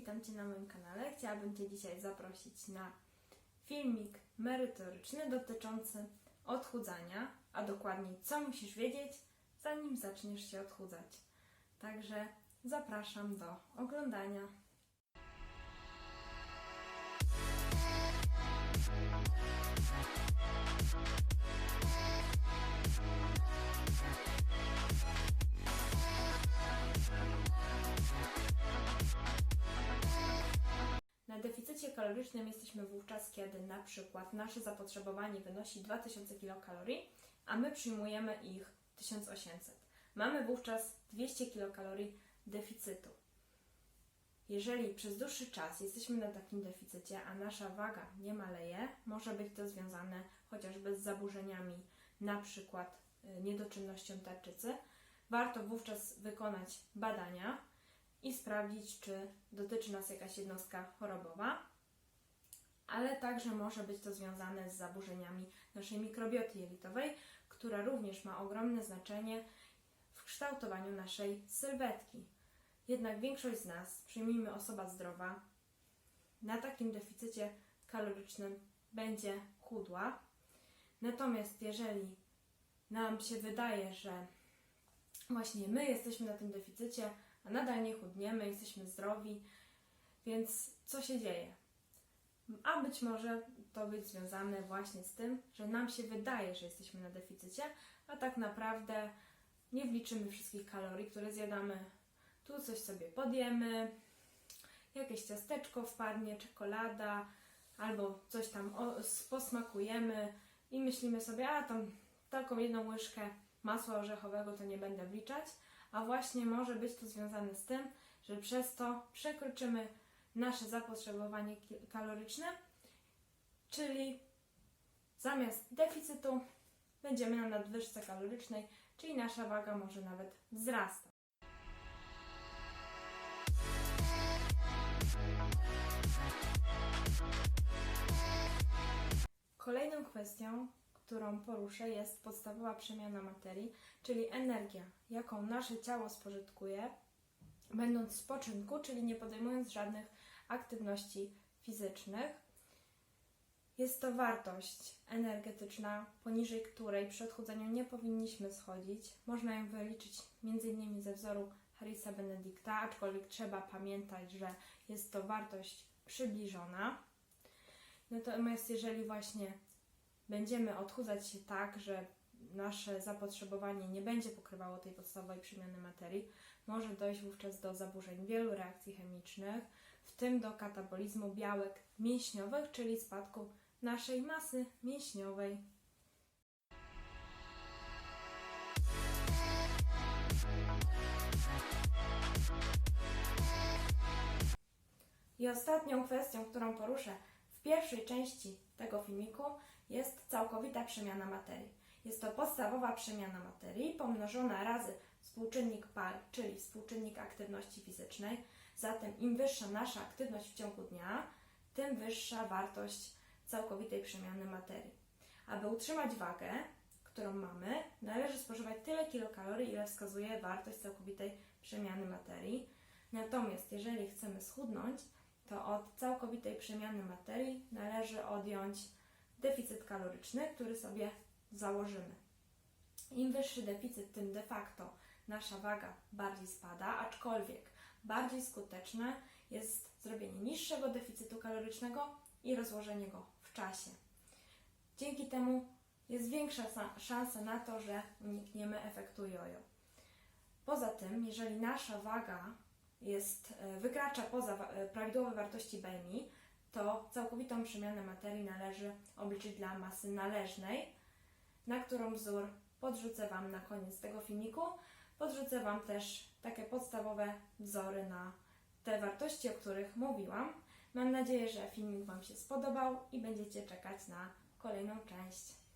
witam Cię na moim kanale. Chciałabym Cię dzisiaj zaprosić na filmik merytoryczny dotyczący odchudzania, a dokładniej co musisz wiedzieć, zanim zaczniesz się odchudzać. Także zapraszam do oglądania. Kalorycznym jesteśmy wówczas, kiedy na przykład nasze zapotrzebowanie wynosi 2000 kilokalorii, a my przyjmujemy ich 1800. Mamy wówczas 200 kilokalorii deficytu. Jeżeli przez dłuższy czas jesteśmy na takim deficycie, a nasza waga nie maleje, może być to związane chociażby z zaburzeniami, na przykład y, niedoczynnością tarczycy. Warto wówczas wykonać badania i sprawdzić, czy dotyczy nas jakaś jednostka chorobowa, ale także może być to związane z zaburzeniami naszej mikrobioty jelitowej, która również ma ogromne znaczenie w kształtowaniu naszej sylwetki. Jednak większość z nas, przyjmijmy osoba zdrowa, na takim deficycie kalorycznym będzie chudła. Natomiast jeżeli nam się wydaje, że właśnie my jesteśmy na tym deficycie, a nadal nie chudniemy, jesteśmy zdrowi, więc co się dzieje? A być może to być związane właśnie z tym, że nam się wydaje, że jesteśmy na deficycie, a tak naprawdę nie wliczymy wszystkich kalorii, które zjadamy. Tu coś sobie podjemy, jakieś ciasteczko wpadnie, czekolada, albo coś tam posmakujemy i myślimy sobie, a tam taką jedną łyżkę masła orzechowego to nie będę wliczać, a właśnie może być to związane z tym, że przez to przekroczymy nasze zapotrzebowanie kaloryczne, czyli zamiast deficytu będziemy na nadwyżce kalorycznej, czyli nasza waga może nawet wzrasta. Kolejną kwestią, którą poruszę, jest podstawowa przemiana materii, czyli energia, jaką nasze ciało spożytkuje, będąc w spoczynku, czyli nie podejmując żadnych aktywności fizycznych. Jest to wartość energetyczna, poniżej której przy odchudzaniu nie powinniśmy schodzić. Można ją wyliczyć m.in. ze wzoru Harrisa Benedicta, aczkolwiek trzeba pamiętać, że jest to wartość przybliżona. Natomiast jeżeli właśnie będziemy odchudzać się tak, że nasze zapotrzebowanie nie będzie pokrywało tej podstawowej przemiany materii, może dojść wówczas do zaburzeń wielu reakcji chemicznych, w tym do katabolizmu białek mięśniowych, czyli spadku naszej masy mięśniowej. I ostatnią kwestią, którą poruszę w pierwszej części tego filmiku, jest całkowita przemiana materii. Jest to podstawowa przemiana materii pomnożona razy współczynnik PAR, czyli współczynnik aktywności fizycznej. Zatem im wyższa nasza aktywność w ciągu dnia, tym wyższa wartość całkowitej przemiany materii. Aby utrzymać wagę, którą mamy, należy spożywać tyle kilokalorii, ile wskazuje wartość całkowitej przemiany materii. Natomiast jeżeli chcemy schudnąć, to od całkowitej przemiany materii należy odjąć deficyt kaloryczny, który sobie założymy. Im wyższy deficyt, tym de facto nasza waga bardziej spada, aczkolwiek bardziej skuteczne jest zrobienie niższego deficytu kalorycznego i rozłożenie go w czasie. Dzięki temu jest większa sa- szansa na to, że unikniemy efektu jojo. Poza tym, jeżeli nasza waga jest, e, wykracza poza e, prawidłowe wartości BMI, to całkowitą przemianę materii należy obliczyć dla masy należnej, na którą wzór podrzucę Wam na koniec tego filmiku. Podrzucę Wam też takie podstawowe wzory na te wartości, o których mówiłam. Mam nadzieję, że filmik Wam się spodobał i będziecie czekać na kolejną część.